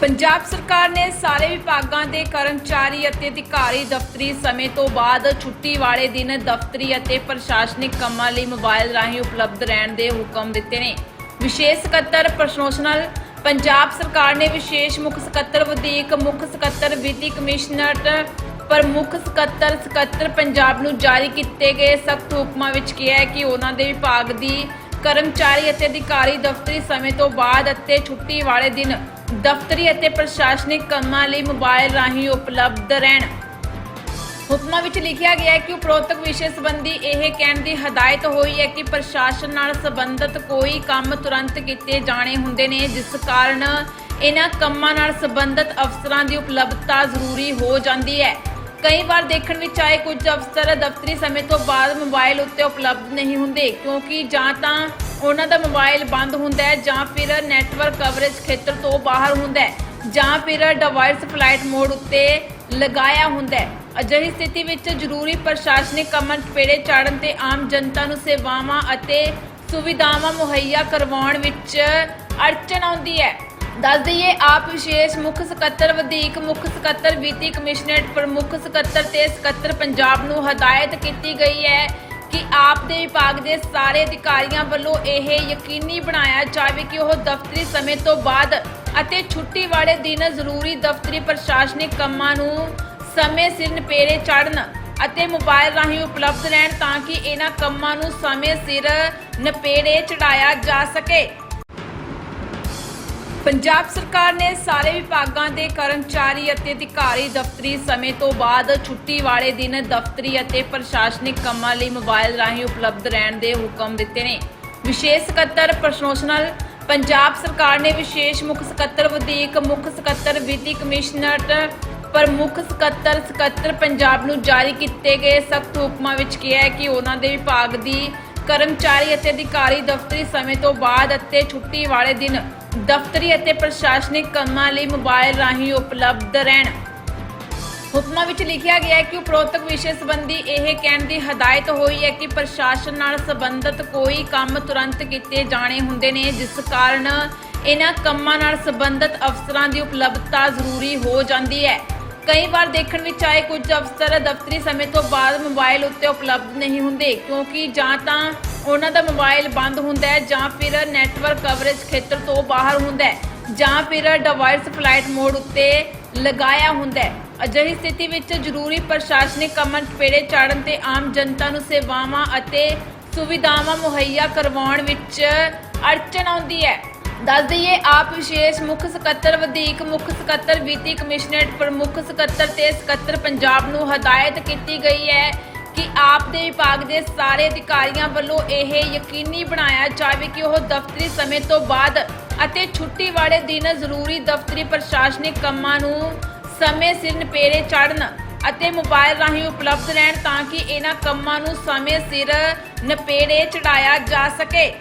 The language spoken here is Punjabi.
ਪੰਜਾਬ ਸਰਕਾਰ ਨੇ ਸਾਰੇ ਵਿਭਾਗਾਂ ਦੇ ਕਰਮਚਾਰੀ ਅਤੇ ਅਧਿਕਾਰੀ ਦਫ਼ਤਰੀ ਸਮੇਂ ਤੋਂ ਬਾਅਦ ਛੁੱਟੀ ਵਾਲੇ ਦਿਨ ਦਫ਼ਤਰੀ ਅਤੇ ਪ੍ਰਸ਼ਾਸਨਿਕ ਕੰਮਾਂ ਲਈ ਮੋਬਾਈਲ ਰਾਹੀਂ ਉਪਲਬਧ ਰਹਿਣ ਦੇ ਹੁਕਮ ਦਿੱਤੇ ਨੇ। ਵਿਸ਼ੇਸ਼ ਸਕੱਤਰ ਪ੍ਰੋਫੈਸ਼ਨਲ ਪੰਜਾਬ ਸਰਕਾਰ ਨੇ ਵਿਸ਼ੇਸ਼ ਮੁੱਖ ਸਕੱਤਰ ਵਧੀਕ, ਮੁੱਖ ਸਕੱਤਰ ਵਿੱਤੀ ਕਮਿਸ਼ਨਰ ਪ੍ਰਮੁੱਖ ਸਕੱਤਰ ਸਕੱਤਰ ਪੰਜਾਬ ਨੂੰ ਜਾਰੀ ਕੀਤੇ ਗਏ ਸਖਤ ਹੁਕਮਾਂ ਵਿੱਚ ਕਿਹਾ ਹੈ ਕਿ ਉਹਨਾਂ ਦੇ ਵਿਭਾਗ ਦੀ ਕਰਮਚਾਰੀ ਅਤੇ ਅਧਿਕਾਰੀ ਦਫ਼ਤਰੀ ਸਮੇਂ ਤੋਂ ਬਾਅਦ ਅਤੇ ਛੁੱਟੀ ਵਾਲੇ ਦਿਨ ਦਫ਼ਤਰੀ ਅਤੇ ਪ੍ਰਸ਼ਾਸਨਿਕ ਕੰਮਾਂ ਲਈ ਮੋਬਾਈਲ ਰਾਹੀਂ ਉਪਲਬਧ ਰਹਿਣ। ਹੁਕਮਾਂ ਵਿੱਚ ਲਿਖਿਆ ਗਿਆ ਹੈ ਕਿ ਉਪਰੋਕਤ ਵਿਸ਼ੇ ਸੰਬੰਧੀ ਇਹ ਕਹਿਣ ਦੀ ਹਦਾਇਤ ਹੋਈ ਹੈ ਕਿ ਪ੍ਰਸ਼ਾਸਨ ਨਾਲ ਸੰਬੰਧਿਤ ਕੋਈ ਕੰਮ ਤੁਰੰਤ ਕੀਤੇ ਜਾਣੇ ਹੁੰਦੇ ਨੇ, ਜਿਸ ਕਾਰਨ ਇਹਨਾਂ ਕੰਮਾਂ ਨਾਲ ਸੰਬੰਧਿਤ ਅਫਸਰਾਂ ਦੀ ਉਪਲਬਧਤਾ ਜ਼ਰੂਰੀ ਹੋ ਜਾਂਦੀ ਹੈ। ਕਈ ਵਾਰ ਦੇਖਣ ਵਿੱਚ ਆਏ ਕੁਝ ਅਫਸਰ ਦਫ਼ਤਰੀ ਸਮੇਂ ਤੋਂ ਬਾਅਦ ਮੋਬਾਈਲ ਉੱਤੇ ਉਪਲਬਧ ਨਹੀਂ ਹੁੰਦੇ, ਕਿਉਂਕਿ ਜਾਂ ਤਾਂ ਉਹਨਾਂ ਦਾ ਮੋਬਾਈਲ ਬੰਦ ਹੁੰਦਾ ਹੈ ਜਾਂ ਫਿਰ ਨੈਟਵਰਕ ਕਵਰੇਜ ਖੇਤਰ ਤੋਂ ਬਾਹਰ ਹੁੰਦਾ ਹੈ ਜਾਂ ਫਿਰ ਡਿਵਾਈਸ ਫਲਾਈਟ ਮੋਡ ਉੱਤੇ ਲਗਾਇਆ ਹੁੰਦਾ ਹੈ। ਅਜਿਹੀ ਸਥਿਤੀ ਵਿੱਚ ਜ਼ਰੂਰੀ ਪ੍ਰਸ਼ਾਸਨਿਕ ਕੰਮਾਂ ਪੇੜੇ ਚਾੜਨ ਤੇ ਆਮ ਜਨਤਾ ਨੂੰ ਸੇਵਾਵਾਂ ਅਤੇ ਸੁਵਿਧਾਵਾਂ ਮੁਹੱਈਆ ਕਰਵਾਉਣ ਵਿੱਚ ਅੜਚਨ ਆਉਂਦੀ ਹੈ। ਦੱਸ ਦਈਏ, ਆਪ ਵਿਸ਼ੇਸ਼ ਮੁੱਖ ਸਕੱਤਰ, ਵਧੀਕ ਮੁੱਖ ਸਕੱਤਰ, ਵਿੱਤੀ ਕਮਿਸ਼ਨਰੇਟ, ਪ੍ਰਮੁੱਖ ਸਕੱਤਰ ਤੇ ਸਕੱਤਰ ਪੰਜਾਬ ਨੂੰ ਹਦਾਇਤ ਕੀਤੀ ਗਈ ਹੈ ਕਿ ਆਪ ਵਿਭਾਗ ਦੇ ਸਾਰੇ ਅਧਿਕਾਰੀਆਂ ਵੱਲੋਂ ਇਹ ਯਕੀਨੀ ਬਣਾਇਆ ਜਾਵੇ ਕਿ ਉਹ ਦਫ਼ਤਰੀ ਸਮੇਂ ਤੋਂ ਬਾਅਦ ਅਤੇ ਛੁੱਟੀ ਵਾਲੇ ਦਿਨ ਜ਼ਰੂਰੀ ਦਫ਼ਤਰੀ ਪ੍ਰਸ਼ਾਸਨਿਕ ਕੰਮਾਂ ਨੂੰ ਸਮੇਂ ਸਿਰ ਨਿਪੇਰੇ ਚੜ੍ਹਨ ਅਤੇ ਮੋਬਾਈਲ ਰਾਹੀਂ ਉਪਲਬਧ ਰਹਿਣ ਤਾਂ ਕਿ ਇਹਨਾਂ ਕੰਮਾਂ ਨੂੰ ਸਮੇਂ ਸਿਰ ਨਿਪੇਰੇ ਚੜਾਇਆ ਜਾ ਸਕੇ। ਪੰਜਾਬ ਸਰਕਾਰ ਨੇ ਸਾਰੇ ਵਿਭਾਗਾਂ ਦੇ ਕਰਮਚਾਰੀ ਅਤੇ ਅਧਿਕਾਰੀ ਦਫ਼ਤਰੀ ਸਮੇਂ ਤੋਂ ਬਾਅਦ ਛੁੱਟੀ ਵਾਲੇ ਦਿਨ ਦਫ਼ਤਰੀ ਅਤੇ ਪ੍ਰਸ਼ਾਸਨਿਕ ਕੰਮਾਂ ਲਈ ਮੋਬਾਈਲ ਰਾਹੀਂ ਉਪਲਬਧ ਰਹਿਣ ਦੇ ਹੁਕਮ ਦਿੱਤੇ ਨੇ। ਵਿਸ਼ੇਸ਼ ਸਕੱਤਰ ਪ੍ਰੋਫੈਸ਼ਨਲ ਪੰਜਾਬ ਸਰਕਾਰ ਨੇ ਵਿਸ਼ੇਸ਼ ਮੁੱਖ ਸਕੱਤਰ ਵਧੀਕ ਮੁੱਖ ਸਕੱਤਰ ਵਿੱਤੀ ਕਮਿਸ਼ਨਰ ਪ੍ਰਮੁੱਖ ਸਕੱਤਰ ਸਕੱਤਰ ਪੰਜਾਬ ਨੂੰ ਜਾਰੀ ਕੀਤੇ ਗਏ ਸਖਤ ਹੁਕਮਾਂ ਵਿੱਚ ਕਿਹਾ ਹੈ ਕਿ ਉਹਨਾਂ ਦੇ ਵਿਭਾਗ ਦੀ ਕਰਮਚਾਰੀ ਅਤੇ ਅਧਿਕਾਰੀ ਦਫ਼ਤਰੀ ਸਮੇਂ ਤੋਂ ਬਾਅਦ ਅਤੇ ਛੁੱਟੀ ਵਾਲੇ ਦਿਨ ਦਫ਼ਤਰੀ ਅਤੇ ਪ੍ਰਸ਼ਾਸਨਿਕ ਕੰਮਾਂ ਲਈ ਮੋਬਾਈਲ ਰਾਹੀਂ ਉਪਲਬਧ ਰਹਿਣ। ਹੁਕਮਾਂ ਵਿੱਚ ਲਿਖਿਆ ਗਿਆ ਹੈ ਕਿ ਉਪਰੋਕਤ ਵਿਸ਼ੇ ਸੰਬੰਧੀ ਇਹ ਕਹਿਣ ਦੀ ਹਦਾਇਤ ਹੋਈ ਹੈ ਕਿ ਪ੍ਰਸ਼ਾਸਨ ਨਾਲ ਸੰਬੰਧਿਤ ਕੋਈ ਕੰਮ ਤੁਰੰਤ ਕੀਤੇ ਜਾਣੇ ਹੁੰਦੇ ਨੇ, ਜਿਸ ਕਾਰਨ ਇਹਨਾਂ ਕੰਮਾਂ ਨਾਲ ਸੰਬੰਧਿਤ ਅਫਸਰਾਂ ਦੀ ਉਪਲਬਧਤਾ ਜ਼ਰੂਰੀ ਹੋ ਜਾਂਦੀ ਹੈ। ਕਈ ਵਾਰ ਦੇਖਣ ਵਿੱਚ ਆਏ ਕੁਝ ਅਫਸਰ ਦਫ਼ਤਰੀ ਸਮੇਂ ਤੋਂ ਬਾਅਦ ਮੋਬਾਈਲ ਉੱਤੇ ਉਪਲਬਧ ਨਹੀਂ ਹੁੰਦੇ, ਕਿਉਂਕਿ ਜਾਂ ਤਾਂ ਉਹਨਾਂ ਦਾ ਮੋਬਾਈਲ ਬੰਦ ਹੁੰਦਾ ਹੈ ਜਾਂ ਫਿਰ ਨੈਟਵਰਕ ਕਵਰੇਜ ਖੇਤਰ ਤੋਂ ਬਾਹਰ ਹੁੰਦਾ ਹੈ, ਜਾਂ ਫਿਰ ਡਿਵਾਈਸ ਫਲਾਈਟ ਮੋਡ ਉੱਤੇ ਲਗਾਇਆ ਹੁੰਦਾ ਹੈ। ਅਜਿਹੀ ਸਥਿਤੀ ਵਿੱਚ ਜ਼ਰੂਰੀ ਪ੍ਰਸ਼ਾਸਨਿਕ ਕੰਮਾਂ ਪੇੜੇ ਚਾੜਨ ਤੇ ਆਮ ਜਨਤਾ ਨੂੰ ਸੇਵਾਵਾਂ ਅਤੇ ਸੁਵਿਧਾਵਾਂ ਮੁਹੱਈਆ ਕਰਵਾਉਣ ਵਿੱਚ ਅੜਚਨ ਆਉਂਦੀ ਹੈ। ਦੱਸ ਦਈਏ, ਆਪ ਵਿਸ਼ੇਸ਼ ਮੁੱਖ ਸਕੱਤਰ, ਵਧੀਕ ਮੁੱਖ ਸਕੱਤਰ, ਵਿੱਤੀ ਕਮਿਸ਼ਨਰੇਟ, ਪ੍ਰਮੁੱਖ ਸਕੱਤਰ ਤੇ ਸਕੱਤਰ ਪੰਜਾਬ ਨੂੰ ਹਦਾਇਤ ਕੀਤੀ ਗਈ ਹੈ ਕਿ ਆਪ ਦੇ ਵਿਭਾਗ ਦੇ ਸਾਰੇ ਅਧਿਕਾਰੀਆਂ ਵੱਲੋਂ ਇਹ ਯਕੀਨੀ ਬਣਾਇਆ ਜਾਵੇ ਕਿ ਉਹ ਦਫ਼ਤਰੀ ਸਮੇਂ ਤੋਂ ਬਾਅਦ ਅਤੇ ਛੁੱਟੀ ਵਾਲੇ ਦਿਨ ਜ਼ਰੂਰੀ ਦਫ਼ਤਰੀ ਪ੍ਰਸ਼ਾਸਨਿਕ ਕੰਮਾਂ ਨੂੰ ਸਮੇਂ ਸਿਰ ਨਿਪੇਰੇ ਚੜ੍ਹਨ ਅਤੇ ਮੋਬਾਈਲ ਰਾਹੀਂ ਉਪਲਬਧ ਰਹਿਣ ਤਾਂ ਕਿ ਇਹਨਾਂ ਕੰਮਾਂ ਨੂੰ ਸਮੇਂ ਸਿਰ ਨਿਪੇਰੇ ਚੜਾਇਆ ਜਾ ਸਕੇ।